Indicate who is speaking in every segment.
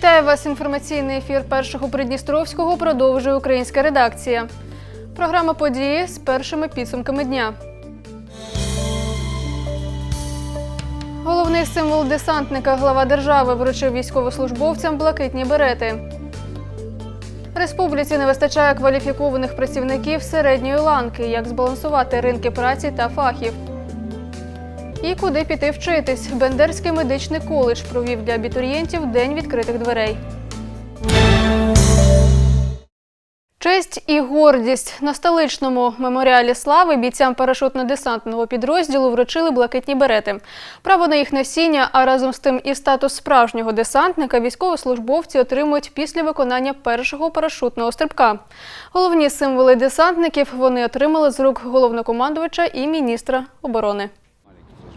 Speaker 1: Вітаю вас. Інформаційний ефір першого Придністровського продовжує українська редакція. Програма події з першими підсумками дня. Головний символ десантника глава держави вручив військовослужбовцям блакитні берети. Республіці не вистачає кваліфікованих працівників середньої ланки, як збалансувати ринки праці та фахів. І куди піти вчитись? Бендерський медичний коледж провів для абітурієнтів день відкритих дверей. Честь і гордість на столичному меморіалі слави бійцям парашутно-десантного підрозділу вручили блакитні берети. Право на їх носіння, а разом з тим і статус справжнього десантника військовослужбовці отримують після виконання першого парашутного стрибка. Головні символи десантників вони отримали з рук головнокомандувача і міністра оборони.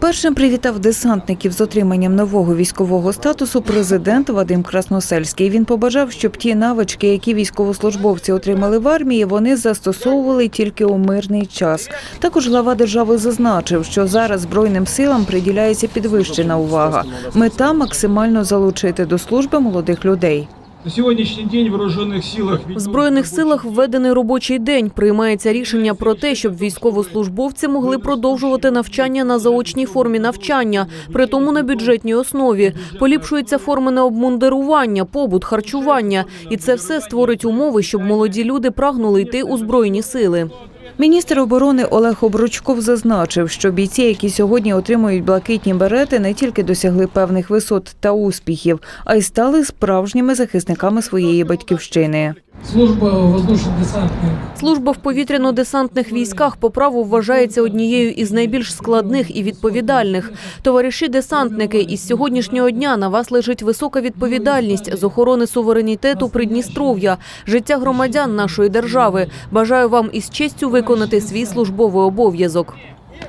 Speaker 2: Першим привітав десантників з отриманням нового військового статусу президент Вадим Красносельський. Він побажав, щоб ті навички, які військовослужбовці отримали в армії, вони застосовували тільки у мирний час. Також глава держави зазначив, що зараз збройним силам приділяється підвищена увага. Мета максимально залучити до служби молодих людей.
Speaker 3: На сьогоднішній день в вооружених силах
Speaker 4: В збройних силах введений робочий день. Приймається рішення про те, щоб військовослужбовці могли продовжувати навчання на заочній формі навчання, при тому на бюджетній основі. Поліпшуються форми на обмундирування, побут, харчування, і це все створить умови, щоб молоді люди прагнули йти у збройні сили.
Speaker 2: Міністр оборони Олег Обручков зазначив, що бійці, які сьогодні отримують блакитні берети, не тільки досягли певних висот та успіхів, а й стали справжніми захисниками своєї батьківщини.
Speaker 3: служба воздушно-десантних
Speaker 4: Служба в повітряно-десантних військах по праву вважається однією із найбільш складних і відповідальних. Товариші десантники, із сьогоднішнього дня на вас лежить висока відповідальність з охорони суверенітету Придністров'я, життя громадян нашої держави. Бажаю вам із честю виконати свій службовий обов'язок.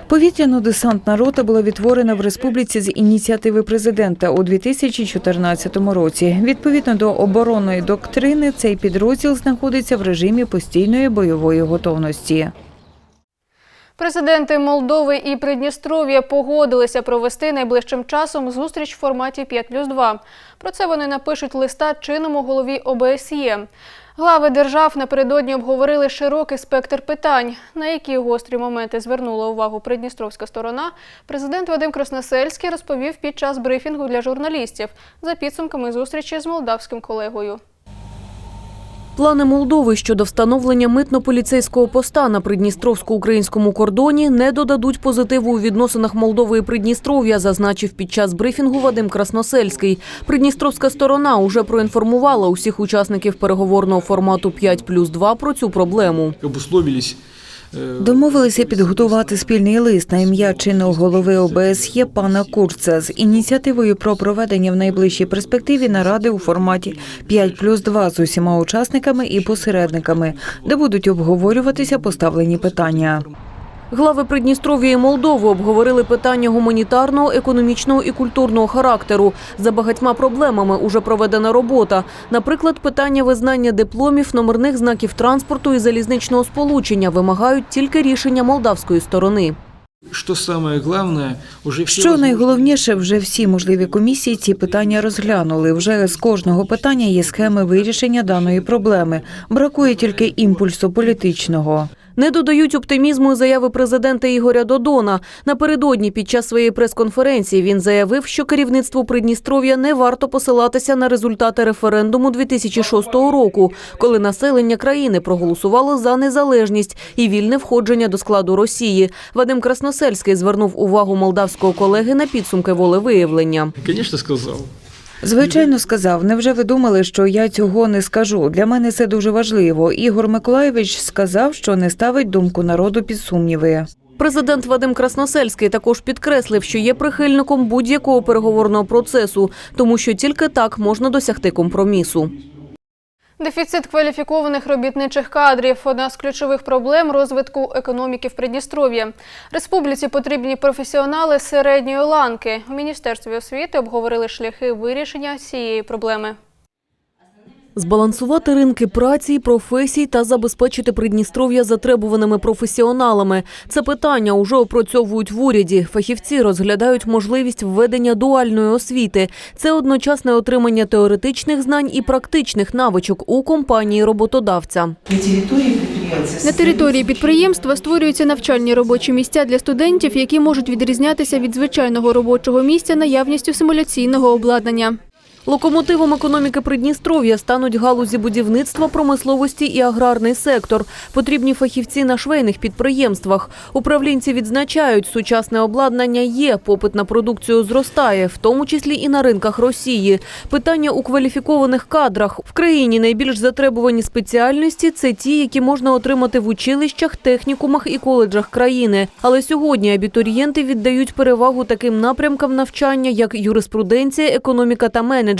Speaker 2: Повітряно-десантна рота була відтворена в республіці з ініціативи президента у 2014 році. Відповідно до оборонної доктрини, цей підрозділ знаходиться в режимі постійної бойової готовності.
Speaker 1: Президенти Молдови і Придністров'я погодилися провести найближчим часом зустріч в форматі 5 плюс 2. Про це вони напишуть листа чинному голові ОБСЄ. Глави держав напередодні обговорили широкий спектр питань, на які гострі моменти звернула увагу придністровська сторона. Президент Вадим Красносельський розповів під час брифінгу для журналістів за підсумками зустрічі з молдавським колегою.
Speaker 4: Плани Молдови щодо встановлення митно-поліцейського поста на придністровсько-українському кордоні не додадуть позитиву у відносинах Молдови і Придністров'я, зазначив під час брифінгу Вадим Красносельський. Придністровська сторона уже проінформувала усіх учасників переговорного формату 5 плюс 2 про цю проблему.
Speaker 3: обусловились
Speaker 2: Домовилися підготувати спільний лист на ім'я чинного голови ОБСЄ пана Курца з ініціативою про проведення в найближчій перспективі наради у форматі 5 плюс 2 з усіма учасниками і посередниками, де будуть обговорюватися поставлені питання.
Speaker 4: Глави Придністров'я і Молдови обговорили питання гуманітарного, економічного і культурного характеру. За багатьма проблемами уже проведена робота. Наприклад, питання визнання дипломів, номерних знаків транспорту і залізничного сполучення вимагають тільки рішення молдавської сторони.
Speaker 3: Що
Speaker 2: найголовніше, вже всі можливі комісії ці питання розглянули. Вже з кожного питання є схеми вирішення даної проблеми. Бракує тільки імпульсу політичного.
Speaker 4: Не додають оптимізму і заяви президента Ігоря Додона. Напередодні під час своєї прес-конференції він заявив, що керівництву Придністров'я не варто посилатися на результати референдуму 2006 року, коли населення країни проголосувало за незалежність і вільне входження до складу Росії. Вадим Красносельський звернув увагу молдавського колеги на підсумки волевиявлення.
Speaker 3: Конечно, сказав.
Speaker 2: Звичайно, сказав. Невже ви думали, що я цього не скажу? Для мене це дуже важливо. Ігор Миколаєвич сказав, що не ставить думку народу під сумніви.
Speaker 4: Президент Вадим Красносельський також підкреслив, що є прихильником будь-якого переговорного процесу, тому що тільки так можна досягти компромісу.
Speaker 1: Дефіцит кваліфікованих робітничих кадрів одна з ключових проблем розвитку економіки в Придністров'ї. Республіці потрібні професіонали середньої ланки. У міністерстві освіти обговорили шляхи вирішення цієї проблеми.
Speaker 4: Збалансувати ринки праці, професій та забезпечити Придністров'я затребуваними професіоналами. Це питання уже опрацьовують в уряді. Фахівці розглядають можливість введення дуальної освіти. Це одночасне отримання теоретичних знань і практичних навичок у компанії роботодавця.
Speaker 5: На території підприємства
Speaker 1: території підприємства створюються навчальні робочі місця для студентів, які можуть відрізнятися від звичайного робочого місця наявністю симуляційного обладнання.
Speaker 4: Локомотивом економіки Придністров'я стануть галузі будівництва, промисловості і аграрний сектор. Потрібні фахівці на швейних підприємствах. Управлінці відзначають, сучасне обладнання є, попит на продукцію зростає, в тому числі і на ринках Росії. Питання у кваліфікованих кадрах. В країні найбільш затребувані спеціальності – це ті, які можна отримати в училищах, технікумах і коледжах країни. Але сьогодні абітурієнти віддають перевагу таким напрямкам навчання, як юриспруденція, економіка та менеджмент.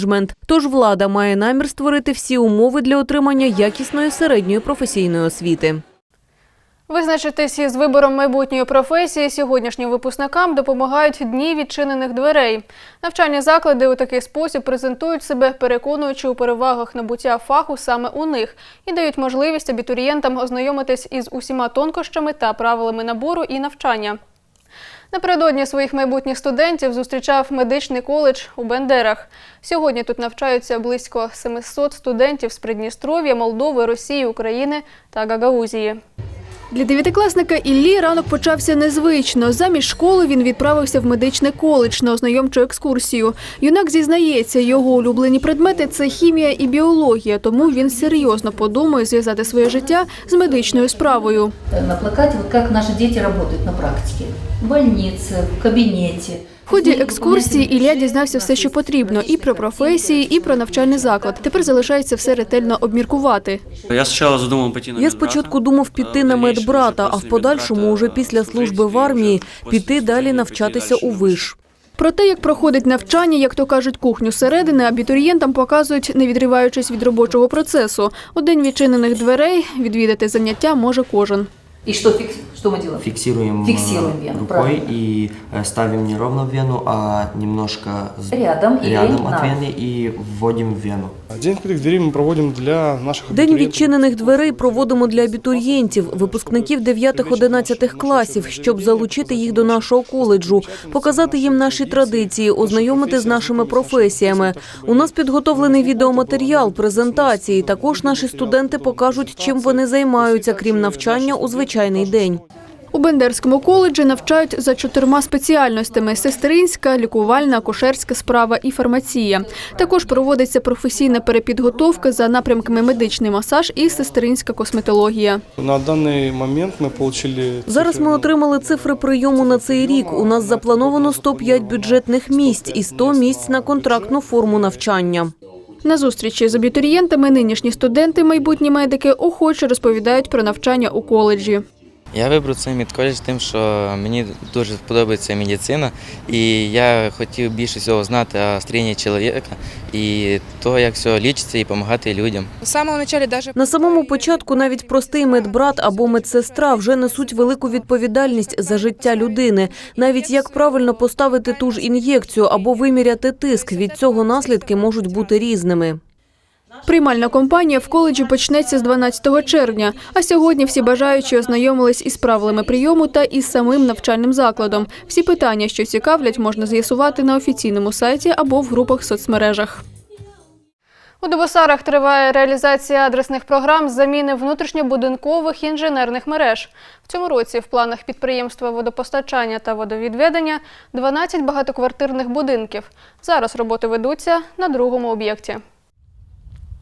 Speaker 4: Тож влада має намір створити всі умови для отримання якісної середньої професійної освіти.
Speaker 1: Визначитись із вибором майбутньої професії сьогоднішнім випускникам допомагають дні відчинених дверей. Навчальні заклади у такий спосіб презентують себе, переконуючи у перевагах набуття фаху саме у них і дають можливість абітурієнтам ознайомитись із усіма тонкощами та правилами набору і навчання. Напередодні своїх майбутніх студентів зустрічав медичний коледж у Бендерах. Сьогодні тут навчаються близько 700 студентів з Придністров'я, Молдови, Росії, України та Гагаузії. Для дев'ятикласника Іллі ранок почався незвично. Замість школи він відправився в медичний коледж на ознайомчу екскурсію. Юнак зізнається, його улюблені предмети це хімія і біологія, тому він серйозно подумає зв'язати своє життя з медичною справою.
Speaker 6: на плакате, вот как наши дети работают на практике. В больнице, в кабинете.
Speaker 1: В ході екскурсії Ілля дізнався все, що потрібно, і про професії, і про навчальний заклад. Тепер залишається все ретельно обміркувати.
Speaker 7: Я спочатку
Speaker 4: думав піти на медбрата, а в подальшому, уже після служби в армії, піти далі навчатися у виш.
Speaker 1: Про те, як проходить навчання, як то кажуть, кухню зсередини, абітурієнтам показують, не відриваючись від робочого процесу. У день відчинених дверей відвідати заняття може кожен.
Speaker 6: И что, фикс- что мы делаем?
Speaker 8: Фиксируем,
Speaker 6: Фиксируем
Speaker 8: э,
Speaker 6: вену,
Speaker 8: рукой
Speaker 6: правильно.
Speaker 8: и э, ставим не ровно в вену, а немножко с-
Speaker 6: Рядом или
Speaker 8: рядом
Speaker 6: над.
Speaker 8: от вены и вводим в вену.
Speaker 9: День открытых дверей мы проводим для наших
Speaker 4: День
Speaker 9: абитуриентов.
Speaker 4: відчинених дверей проводимо для абітурієнтів, випускників 9-11 класів, щоб залучити їх до нашого коледжу, показати їм наші традиції, ознайомити з нашими професіями. У нас підготовлений відеоматеріал, презентації. Також наші студенти покажуть, чим вони займаються, крім навчання у звичайний день.
Speaker 1: У Бендерському коледжі навчають за чотирма спеціальностями: сестринська, лікувальна, акушерська справа і фармація. Також проводиться професійна перепідготовка за напрямками медичний масаж і сестринська косметологія.
Speaker 9: На данный момент мы получили...
Speaker 4: Зараз
Speaker 9: цифры,
Speaker 4: ми
Speaker 9: ну,
Speaker 4: отримали цифри прийому на цей рік. У нас заплановано 105 бюджетних місць і 100 місць на контрактну форму навчання.
Speaker 1: На зустрічі з абітурієнтами нинішні студенти, майбутні медики, охоче розповідають про навчання у коледжі.
Speaker 10: Я вибрав цей медколедж тим, що мені дуже подобається медицина, і я хотів більше всього знати о строєнні чоловіка і то, як все лічиться і допомагати людям.
Speaker 4: На самому початку навіть простий медбрат або медсестра вже несуть велику відповідальність за життя людини. Навіть як правильно поставити ту ж ін'єкцію або виміряти тиск, від цього наслідки можуть бути різними.
Speaker 1: Приймальна кампанія в коледжі почнеться з 12 червня. А сьогодні всі бажаючі ознайомились із правилами прийому та із самим навчальним закладом. Всі питання, що цікавлять, можна з'ясувати на офіційному сайті або в групах в соцмережах. У Дебосарах триває реалізація адресних програм з заміни внутрішньобудинкових інженерних мереж. В цьому році в планах підприємства водопостачання та водовідведення 12 багатоквартирних будинків. Зараз роботи ведуться на другому об'єкті.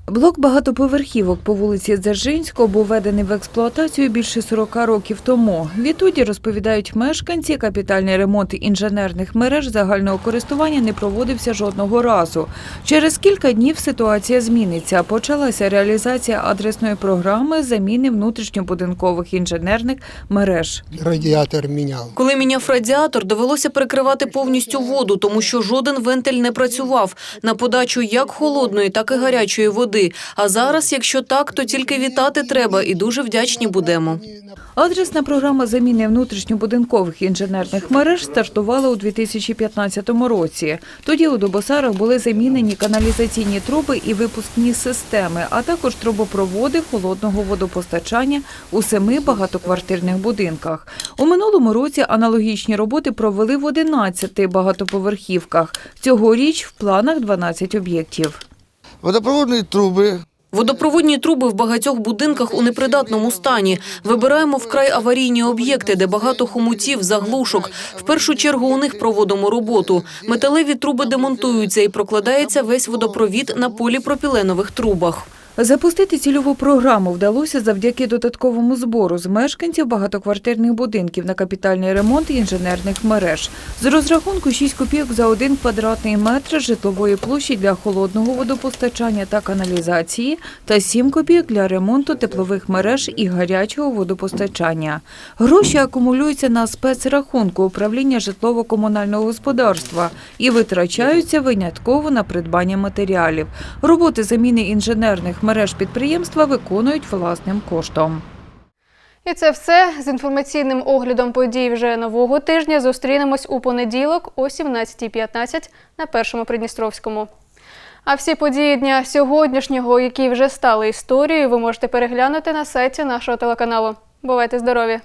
Speaker 2: Блок багатоповерхівок по вулиці Дзержинського був введений в експлуатацію більше 40 років тому. Відтоді, розповідають мешканці, капітальний ремонт інженерних мереж загального користування не проводився жодного разу. Через кілька днів ситуація зміниться. Почалася реалізація адресної програми заміни внутрішньобудинкових інженерних мереж.
Speaker 11: Радіатор міняв.
Speaker 4: Коли міняв радіатор, довелося перекривати повністю воду, тому що жоден вентиль не працював на подачу як холодної, так і гарячої води. Туди. А зараз, якщо так, то тільки вітати треба і дуже вдячні будемо.
Speaker 2: Адресна програма заміни внутрішньобудинкових інженерних мереж стартувала у 2015 році. Тоді у Добосарах були замінені каналізаційні труби і випускні системи, а також трубопроводи холодного водопостачання у семи багатоквартирних будинках. У минулому році аналогічні роботи провели в 11 багатоповерхівках. Цьогоріч в планах 12 об'єктів.
Speaker 5: Водопроводні труби
Speaker 4: Водопроводні труби в багатьох будинках у непридатному стані. Вибираємо вкрай аварійні об'єкти, де багато хомутів, заглушок. В першу чергу у них проводимо роботу. Металеві труби демонтуються і прокладається весь водопровід на поліпропіленових трубах.
Speaker 2: Запустити цільову програму вдалося завдяки додатковому збору з мешканців багатоквартирних будинків на капітальний ремонт інженерних мереж. З розрахунку 6 копійок за один квадратний метр житлової площі для холодного водопостачання та каналізації та 7 копійок для ремонту теплових мереж і гарячого водопостачання. Гроші акумулюються на спецрахунку управління житлово-комунального господарства і витрачаються винятково на придбання матеріалів. Роботи заміни інженерних мереж підприємства виконують власним коштом.
Speaker 1: І це все з інформаційним оглядом подій вже нового тижня. Зустрінемось у понеділок о 17.15 на першому Придністровському. А всі події дня сьогоднішнього, які вже стали історією, ви можете переглянути на сайті нашого телеканалу. Бувайте здорові!